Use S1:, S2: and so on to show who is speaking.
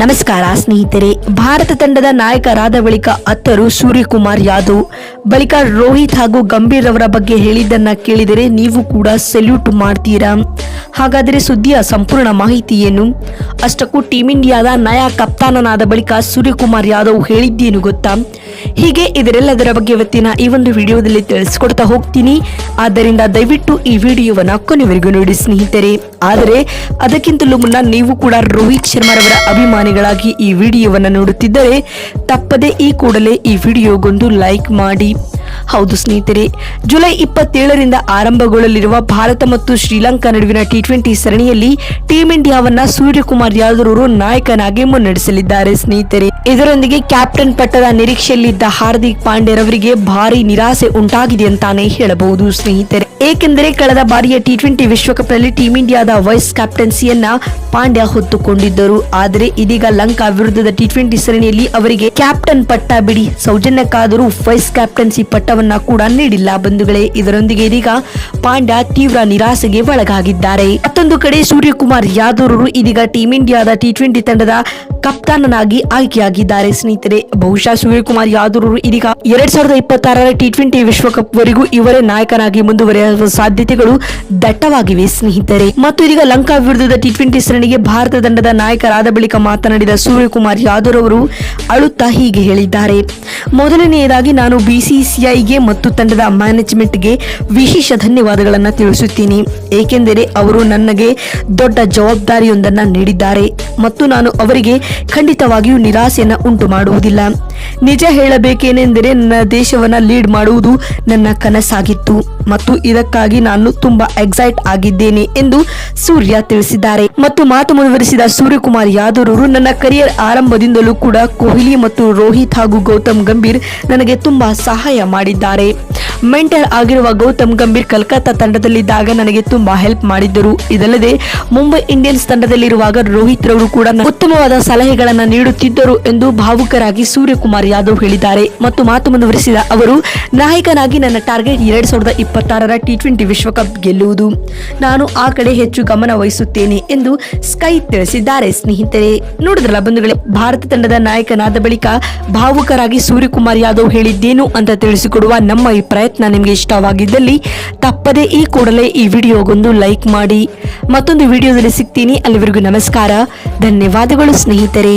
S1: ನಮಸ್ಕಾರ, ಸ್ನೇಹಿತರೆ. ಭಾರತ ತಂಡದ ನಾಯಕರಾದ ಬಳಿಕ ಅತ್ತರು ಸೂರ್ಯಕುಮಾರ್ ಯಾದವ್. ಬಳಿಕ ರೋಹಿತ್ ಹಾಗೂ ಗಂಭೀರ್ ಅವರ ಬಗ್ಗೆ ಹೇಳಿದ್ದನ್ನ ಕೇಳಿದರೆ ನೀವು ಕೂಡ ಸೆಲ್ಯೂಟ್ ಮಾಡ್ತೀರಾ? ಹಾಗಾದರೆ ಸುದ್ದಿಯ ಸಂಪೂರ್ಣ ಮಾಹಿತಿ ಏನು? ಅಷ್ಟಕ್ಕೂ ಟೀಮ್ ಇಂಡಿಯಾದ ನಯಾ ಕಪ್ತಾನನಾದ ಬಳಿಕ ಸೂರ್ಯಕುಮಾರ್ ಯಾದವ್ ಹೇಳಿದ್ದೇನು ಗೊತ್ತಾ? ಹೀಗೆ ಇದರೆಲ್ಲದರ ಬಗ್ಗೆ ಇವತ್ತಿನ ಈ ಒಂದು ವಿಡಿಯೋದಲ್ಲಿ ತಿಳಿಸ್ಕೊಡ್ತಾ ಹೋಗ್ತೀನಿ. ಆದ್ದರಿಂದ ದಯವಿಟ್ಟು ಈ ವಿಡಿಯೋವನ್ನು ಕೊನೆವರೆಗೂ ನೋಡಿ, ಸ್ನೇಹಿತರೆ. ಆದರೆ ಅದಕ್ಕಿಂತಲೂ ಮುನ್ನ ನೀವು ಕೂಡ ರೋಹಿತ್ ಶರ್ಮಾರವರ ಅಭಿಮಾನಿಗಳಾಗಿ ಈ ವಿಡಿಯೋವನ್ನು ನೋಡುತ್ತಿದ್ದರೆ ತಪ್ಪದೆ ಈ ಕೂಡಲೇ ಈ ವಿಡಿಯೋಗೊಂದು ಲೈಕ್ ಮಾಡಿ. ಹೌದು ಸ್ನೇಹಿತರೆ, ಜುಲೈ ಇಪ್ಪತ್ತೇಳರಿಂದ ಆರಂಭಗೊಳ್ಳಲಿರುವ ಭಾರತ ಮತ್ತು ಶ್ರೀಲಂಕಾ ನಡುವಿನ ಟಿ ಟ್ವೆಂಟಿ ಸರಣಿಯಲ್ಲಿ ಟೀಂ ಇಂಡಿಯಾವನ್ನ ಸೂರ್ಯಕುಮಾರ್ ಯಾದವ್ ನಾಯಕನಾಗಿ ಮುನ್ನಡೆಸಲಿದ್ದಾರೆ ಸ್ನೇಹಿತರೆ. ಇದರೊಂದಿಗೆ ಕ್ಯಾಪ್ಟನ್ ಪಟ್ಟದ ನಿರೀಕ್ಷೆಯಲ್ಲಿದ್ದ ಹಾರ್ದಿಕ್ ಪಾಂಡ್ಯರವರಿಗೆ ಭಾರಿ ನಿರಾಸೆ ಉಂಟಾಗಿದೆ ಅಂತಾನೆ ಹೇಳಬಹುದು ಸ್ನೇಹಿತರೆ. ಏಕೆಂದರೆ ಕಳೆದ ಬಾರಿಯ ಟಿ ಟ್ವೆಂಟಿ ವಿಶ್ವಕಪ್ನಲ್ಲಿ ಟೀಂ ಇಂಡಿಯಾದ ವೈಸ್ ಕ್ಯಾಪ್ಟನ್ಸಿಯನ್ನ ಪಾಂಡ್ಯ ಹೊತ್ತುಕೊಂಡಿದ್ದರು. ಆದರೆ ಇದೀಗ ಲಂಕಾ ವಿರುದ್ಧದ ಟಿ ಟ್ವೆಂಟಿ ಸರಣಿಯಲ್ಲಿ ಅವರಿಗೆ ಕ್ಯಾಪ್ಟನ್ ಪಟ್ಟ ಬಿಡಿ. ಸೌಜನ್ಯಕ್ಕಾದರೂ ವೈಸ್ ಕ್ಯಾಪ್ಟನ್ಸಿ ಪಟ್ಟವನ್ನ ಕೂಡ ನೀಡಿಲ್ಲ ಬಂಧುಗಳೇ. ಇದರೊಂದಿಗೆ ಇದೀಗ ಪಾಂಡ್ಯ ತೀವ್ರ ನಿರಾಸೆಗೆ ಒಳಗಾಗಿದ್ದಾರೆ. ಮತ್ತೊಂದು ಕಡೆ ಸೂರ್ಯಕುಮಾರ್ ಯಾದವ್ ಇದೀಗ ಟೀಂ ಇಂಡಿಯಾದ ಟಿ ಟ್ವೆಂಟಿ ತಂಡದ ಕಪ್ತಾನನಾಗಿ ಆಯ್ಕೆಯಾಗಿದ್ದಾರೆ. ಸ್ನೇಹಿತರೆ, ಬಹುಶಃ ಸೂರ್ಯಕುಮಾರ್ ಯಾದವ್ ಅವರು ಇದೀಗ ಎರಡ್ ಸಾವಿರದ ಇಪ್ಪತ್ತಾರರ ಟಿ ಟ್ವೆಂಟಿ ವಿಶ್ವಕಪ್ ವರೆಗೂ ಇವರೇ ನಾಯಕನಾಗಿ ಮುಂದುವರಿಯುವ ಸಾಧ್ಯತೆಗಳು ದಟ್ಟವಾಗಿವೆ ಸ್ನೇಹಿತರೆ. ಮತ್ತು ಇದೀಗ ಲಂಕಾ ವಿರುದ್ಧದ ಟಿ ಟ್ವೆಂಟಿ ಸರಣಿಗೆ ಭಾರತ ತಂಡದ ನಾಯಕರಾದ ಬಳಿಕ ಮಾತನಾಡಿದ ಸೂರ್ಯಕುಮಾರ್ ಯಾದವ್ ಅವರು ಅಳುತ್ತಾ ಹೀಗೆ ಹೇಳಿದ್ದಾರೆ. ಮೊದಲನೆಯದಾಗಿ ನಾನು ಬಿಸಿಸಿಐಗೆ ಮತ್ತು ತಂಡದ ಮ್ಯಾನೇಜ್ಮೆಂಟ್ಗೆ ವಿಶೇಷ ಧನ್ಯವಾದಗಳನ್ನು ತಿಳಿಸುತ್ತೀನಿ. ಏಕೆಂದರೆ ಅವರು ನನಗೆ ದೊಡ್ಡ ಜವಾಬ್ದಾರಿಯೊಂದನ್ನು ನೀಡಿದ್ದಾರೆ. ಮತ್ತು ನಾನು ಅವರಿಗೆ ಖಂಡಿತವಾಗಿಯೂ ನಿರಾಸೆಯನ್ನು ಉಂಟು ಮಾಡುವುದಿಲ್ಲ. ನಿಜ ಹೇಳಬೇಕೇನೆಂದರೆ ನನ್ನ ದೇಶವನ್ನು ಲೀಡ್ ಮಾಡುವುದು ನನ್ನ ಕನಸಾಗಿತ್ತು ಮತ್ತು ಇದಕ್ಕಾಗಿ ನಾನು ತುಂಬಾ ಎಕ್ಸೈಟ್ ಆಗಿದ್ದೇನೆ ಎಂದು ಸೂರ್ಯ ತಿಳಿಸಿದ್ದಾರೆ. ಮತ್ತು ಮಾತು ಮುಂದುವರಿಸಿದ ಸೂರ್ಯಕುಮಾರ್ ಯಾದವ್ ಅವರು ನನ್ನ ಕರಿಯರ್ ಆರಂಭದಿಂದಲೂ ಕೂಡ ಕೊಹ್ಲಿ ಮತ್ತು ರೋಹಿತ್ ಹಾಗೂ ಗೌತಮ್ ಗಂಭೀರ್ ನನಗೆ ತುಂಬಾ ಸಹಾಯ ಮಾಡಿದ್ದಾರೆ. ಮೆಂಟಲ್ ಆಗಿರುವ ಗೌತಮ್ ಗಂಭೀರ್ ಕಲ್ಕತ್ತಾ ತಂಡದಲ್ಲಿದ್ದಾಗ ನನಗೆ ತುಂಬಾ ಹೆಲ್ಪ್ ಮಾಡಿದ್ದರು. ಇದಲ್ಲದೆ ಮುಂಬೈ ಇಂಡಿಯನ್ಸ್ ತಂಡದಲ್ಲಿರುವಾಗ ರೋಹಿತ್ ರವರು ಕೂಡ ಉತ್ತಮವಾದ ಸಲಹೆಗಳನ್ನು ನೀಡುತ್ತಿದ್ದರು ಎಂದು ಭಾವುಕರಾಗಿ ಸೂರ್ಯಕುಮಾರ್ ಯಾದವ್ ಹೇಳಿದ್ದಾರೆ. ಮತ್ತು ಮಾತು ಮುಂದುವರಿಸಿದ ಅವರು, ನಾಯಕನಾಗಿ ನನ್ನ ಟಾರ್ಗೆಟ್ ಎರಡ್ ಸಾವಿರದ ಇಪ್ಪತ್ತಾರರ ಟಿ ಟ್ವೆಂಟಿ ವಿಶ್ವಕಪ್ ಗೆಲ್ಲುವುದು. ನಾನು ಆ ಕಡೆ ಹೆಚ್ಚು ಗಮನ ವಹಿಸುತ್ತೇನೆ ಎಂದು ಸ್ಕೈ ತಿಳಿಸಿದ್ದಾರೆ ಸ್ನೇಹಿತರೆ. ನೋಡಿದ್ರಲ್ಲ ಬಂಧುಗಳೇ, ಭಾರತ ತಂಡದ ನಾಯಕನಾದ ಬಳಿಕ ಭಾವುಕರಾಗಿ ಸೂರ್ಯಕುಮಾರ್ ಯಾದವ್ ಹೇಳಿದ್ದೇನು ಅಂತ ತಿಳಿಸಿಕೊಡುವ ನಮ್ಮ ಈ ಪ್ರಯತ್ನ ನಿಮಗೆ ಇಷ್ಟವಾಗಿದ್ದಲ್ಲಿ ತಪ್ಪದೇ ಈ ಕೂಡಲೇ ಈ ವಿಡಿಯೋಗೊಂದು ಲೈಕ್ ಮಾಡಿ ಮತ್ತೊಂದು ವಿಡಿಯೋದಲ್ಲಿ ಸಿಗ್ತೀನಿ. ಅಲ್ಲಿವರೆಗೂ ನಮಸ್ಕಾರ. ಧನ್ಯವಾದಗಳು ಸ್ನೇಹಿತರೆ.